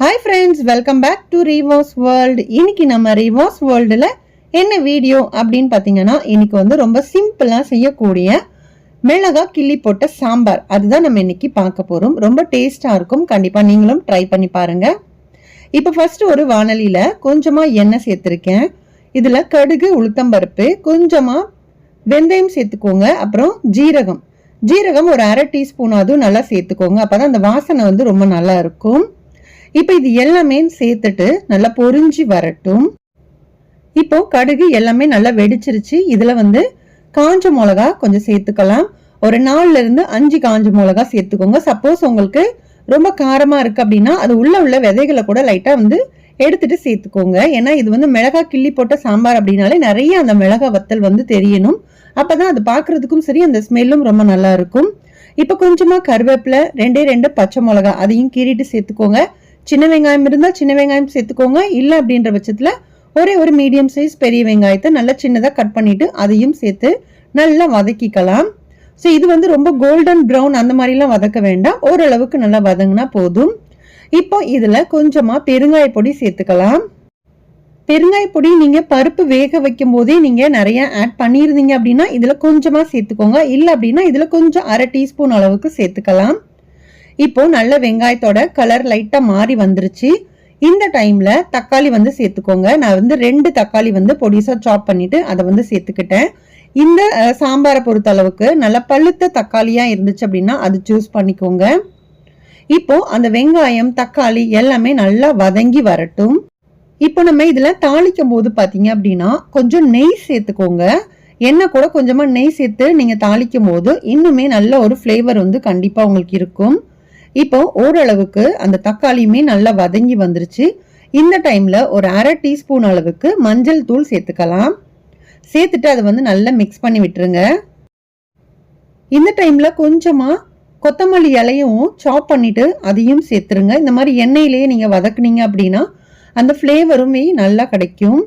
Hi friends welcome back to rivers world இன்னைக்கு நம்ம reverse வேர்ல்டில் என்ன வீடியோ அப்படின்னு பார்த்தீங்கன்னா இன்னைக்கு வந்து ரொம்ப சிம்பிளாக செய்யக்கூடிய மிளகா கிள்ளி போட்ட சாம்பார். அதுதான் நம்ம இன்னைக்கு பார்க்க போகிறோம் ரொம்ப டேஸ்ட்டாக இருக்கும். கண்டிப்பாக நீங்களும் ட்ரை பண்ணி பாருங்கள் இப்போ ஃபஸ்ட்டு ஒரு வானலியில் கொஞ்சமாக எண்ணெய் சேர்த்துருக்கேன். இதில் கடுகு உளுத்தம்பருப்பு கொஞ்சமாக வெந்தயம் சேர்த்துக்கோங்க. அப்புறம் ஜீரகம். ஜீரகம் ஒரு அரை டீஸ்பூனாவது நல்லா சேர்த்துக்கோங்க. அப்போ தான் அந்த வாசனை வந்து ரொம்ப நல்லா இருக்கும். இப்போ இது எல்லாமே சேர்த்துட்டு நல்லா பொறிஞ்சி வரட்டும். இப்போ கடுகு எல்லாமே நல்லா வெடிச்சிருச்சு. இதில் வந்து காஞ்ச மிளகா கொஞ்சம் சேர்த்துக்கலாம். ஒரு நாலுல இருந்து அஞ்சு காஞ்ச மிளகா சேர்த்துக்கோங்க. சப்போஸ் உங்களுக்கு ரொம்ப காரமாக இருக்கு அப்படின்னா அது உள்ள உள்ள விதைகளை கூட லைட்டாக வந்து எடுத்துட்டு சேர்த்துக்கோங்க. ஏன்னா இது வந்து மிளகா கிள்ளி போட்ட சாம்பார் அப்படின்னாலே நிறைய அந்த மிளகா வத்தல் வந்து தெரியணும். அப்பதான் அது பார்க்கறதுக்கும் சரி அந்த ஸ்மெல்லும் ரொம்ப நல்லா இருக்கும். இப்போ கொஞ்சமாக கருவேப்பிலை ரெண்டே ரெண்டு பச்சை மிளகா அதையும் கீறிட்டு சேர்த்துக்கோங்க. சின்ன வெங்காயம் இருந்தால் சின்ன வெங்காயம் சேர்த்துக்கோங்க. இல்லை அப்படின்ற பட்சத்தில் ஒரே ஒரு மீடியம் சைஸ் பெரிய வெங்காயத்தை நல்லா சின்னதாக கட் பண்ணிவிட்டு அதையும் சேர்த்து நல்லா வதக்கிக்கலாம். ஸோ இது வந்து ரொம்ப கோல்டன் ப்ரௌன் அந்த மாதிரிலாம் வதக்க வேண்டாம். ஓரளவுக்கு நல்லா வதங்கினா போதும். இப்போ இதில் கொஞ்சமாக பெருங்காய பொடி சேர்த்துக்கலாம். பெருங்காய பொடி நீங்கள் பருப்பு வேக வைக்கும் போதே நீங்கள் நிறைய ஆட் பண்ணியிருந்தீங்க அப்படின்னா இதில் கொஞ்சமாக சேர்த்துக்கோங்க. இல்லை அப்படின்னா இதில் கொஞ்சம் அரை டீஸ்பூன் அளவுக்கு சேர்த்துக்கலாம். இப்போ நல்ல வெங்காயத்தோட கலர் லைட்டாக மாறி வந்துருச்சு. இந்த டைம்ல தக்காளி வந்து சேர்த்துக்கோங்க. நான் வந்து ரெண்டு தக்காளி வந்து பொடிசா சாப் பண்ணிட்டு அதை வந்து சேர்த்துக்கிட்டேன். இந்த சாம்பாரை பொறுத்த அளவுக்கு நல்லா பழுத்த தக்காளியா இருந்துச்சு அப்படின்னா அது சூஸ் பண்ணிக்கோங்க. இப்போ அந்த வெங்காயம் தக்காளி எல்லாமே நல்லா வதங்கி வரட்டும். இப்போ நம்ம இதில் தாளிக்கும் போது பார்த்தீங்க அப்படின்னா கொஞ்சம் நெய் சேர்த்துக்கோங்க. எண்ணெய் கூட கொஞ்சமாக நெய் சேர்த்து நீங்கள் தாளிக்கும் போது இன்னுமே நல்ல ஒரு ஃப்ளேவர் வந்து கண்டிப்பாக உங்களுக்கு இருக்கும். இப்போ ஓரளவுக்கு அந்த தக்காளியுமே நல்லா வதங்கி வந்துருச்சு. இந்த டைமில் ஒரு அரை டீஸ்பூன் அளவுக்கு மஞ்சள் தூள் சேர்த்துக்கலாம். சேர்த்துட்டு அதை வந்து நல்லா மிக்ஸ் பண்ணி விட்டுருங்க. இந்த டைமில் கொஞ்சமாக கொத்தமல்லி இலையும் சாப் பண்ணிவிட்டு அதையும் சேர்த்துருங்க. இந்த மாதிரி எண்ணெயிலேயே நீங்கள் வதக்குனீங்க அப்படின்னா அந்த ஃப்ளேவருமே நல்லா கிடைக்கும்.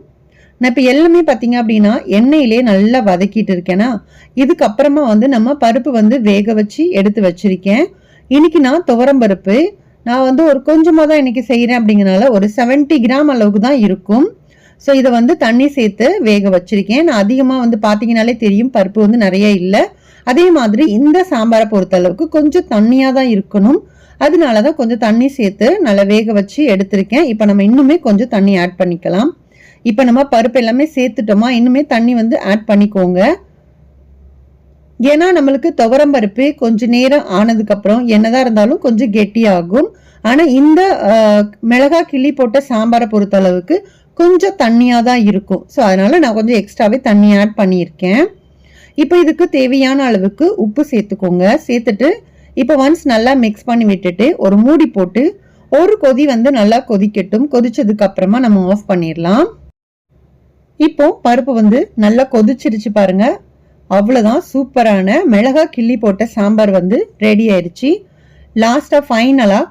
நான் இப்போ எல்லாமே பார்த்தீங்க அப்படின்னா எண்ணெயிலே நல்லா வதக்கிட்டு இருக்கேனா இதுக்கப்புறமா வந்து நம்ம பருப்பு வந்து வேக வச்சு எடுத்து வச்சிருக்கேன். இன்னைக்கு நான் துவரம்பருப்பு நான் வந்து ஒரு கொஞ்சமாக தான் இன்னைக்கு செய்கிறேன் அப்படிங்கிறனால ஒரு செவன்ட்டி கிராம் அளவுக்கு தான் இருக்கும். ஸோ இதை வந்து தண்ணி சேர்த்து வேக வச்சுருக்கேன். நான் அதிகமாக வந்து பார்த்தீங்கனாலே தெரியும் பருப்பு வந்து நிறைய இல்லை. அதே மாதிரி இந்த சாம்பாரை பொறுத்த அளவுக்கு கொஞ்சம் தண்ணியாக தான் இருக்கணும். அதனால தான் கொஞ்சம் தண்ணி சேர்த்து நல்லா வேக வச்சு எடுத்திருக்கேன். இப்போ நம்ம இன்னுமே கொஞ்சம் தண்ணி ஆட் பண்ணிக்கலாம். இப்போ நம்ம பருப்பு எல்லாமே சேர்த்துட்டோமா இன்னுமே தண்ணி வந்து ஆட் பண்ணிக்கோங்க. ஏன்னா நம்மளுக்கு துவரம் பருப்பு கொஞ்சம் நேரம் ஆனதுக்கப்புறம் என்னதான் இருந்தாலும் கொஞ்சம் கெட்டியாகும் ஆனால் இந்த மிளகா கிள்ளி போட்ட சாம்பாரை பொறுத்த அளவுக்கு கொஞ்சம் தண்ணியாக தான் இருக்கும். ஸோ அதனால நான் கொஞ்சம் எக்ஸ்ட்ராவே தண்ணி ஆட் பண்ணியிருக்கேன். இப்போ இதுக்கு தேவையான அளவுக்கு உப்பு சேர்த்துக்கோங்க. சேர்த்துட்டு இப்போ ஒன்ஸ் நல்லா மிக்ஸ் பண்ணி விட்டுட்டு ஒரு மூடி போட்டு ஒரு கொதி வந்து நல்லா கொதிக்கட்டும். கொதிச்சதுக்கு அப்புறமா நம்ம ஆஃப் பண்ணிடலாம். இப்போ பருப்பு வந்து நல்லா கொதிச்சிருச்சு பாருங்க. அவ்வளோதான் சூப்பரான மிளகா கிள்ளி போட்ட சாம்பார் வந்து ரெடி ஆயிடுச்சு. லாஸ்ட்டாக ஃபைனலாக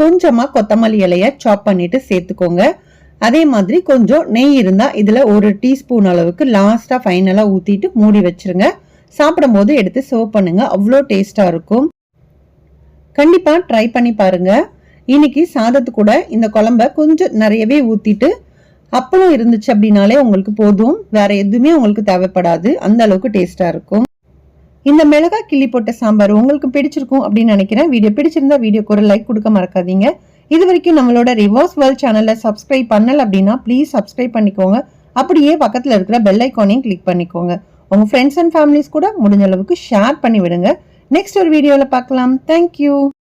கொஞ்சமாக கொத்தமல்லி இலையை சாப் பண்ணிவிட்டு சேர்த்துக்கோங்க. அதே மாதிரி கொஞ்சம் நெய் இருந்தால் இதில் ஒரு டீஸ்பூன் அளவுக்கு லாஸ்ட்டாக ஃபைனலாக ஊற்றிட்டு மூடி வச்சிருங்க. சாப்பிடும்போது எடுத்து சர்வ் பண்ணுங்கள் அவ்வளோ டேஸ்ட்டாக இருக்கும். கண்டிப்பாக ட்ரை பண்ணி பாருங்க. இன்னைக்கு சாதத்து கூட இந்த குழம்ப கொஞ்சம் நிறையவே ஊற்றிட்டு அப்பளம் இருந்துச்சு அப்படின்னாலே உங்களுக்கு போதும். வேற எதுவுமே உங்களுக்கு தேவைப்படாது. அந்த அளவுக்கு டேஸ்டா இருக்கும். இந்த மிளகா கிள்ளி போட்ட சாம்பார் உங்களுக்கு பிடிச்சிருக்கும் அப்படின்னு நினைக்கிறேன். வீடியோ பிடிச்சிருந்தா வீடியோக்கு ஒரு லைக் கொடுக்க மறக்காதீங்க. இது வரைக்கும் நம்மளோட ரிவர்ஸ் வேர்ல்ட் சேனலை சப்ஸ்கிரைப் பண்ணல அப்படின்னா ப்ளீஸ் சப்ஸ்கிரைப் பண்ணிக்கோங்க. அப்படியே பக்கத்தில் இருக்கிற பெல் ஐக்கானையும் கிளிக் பண்ணிக்கோங்க. உங்கள் ஃப்ரெண்ட்ஸ் அண்ட் ஃபேமிலிஸ் கூட முடிஞ்ச அளவுக்கு ஷேர் பண்ணி விடுங்க நெக்ஸ்ட் ஒரு வீடியோவில் பார்க்கலாம். தேங்க்யூ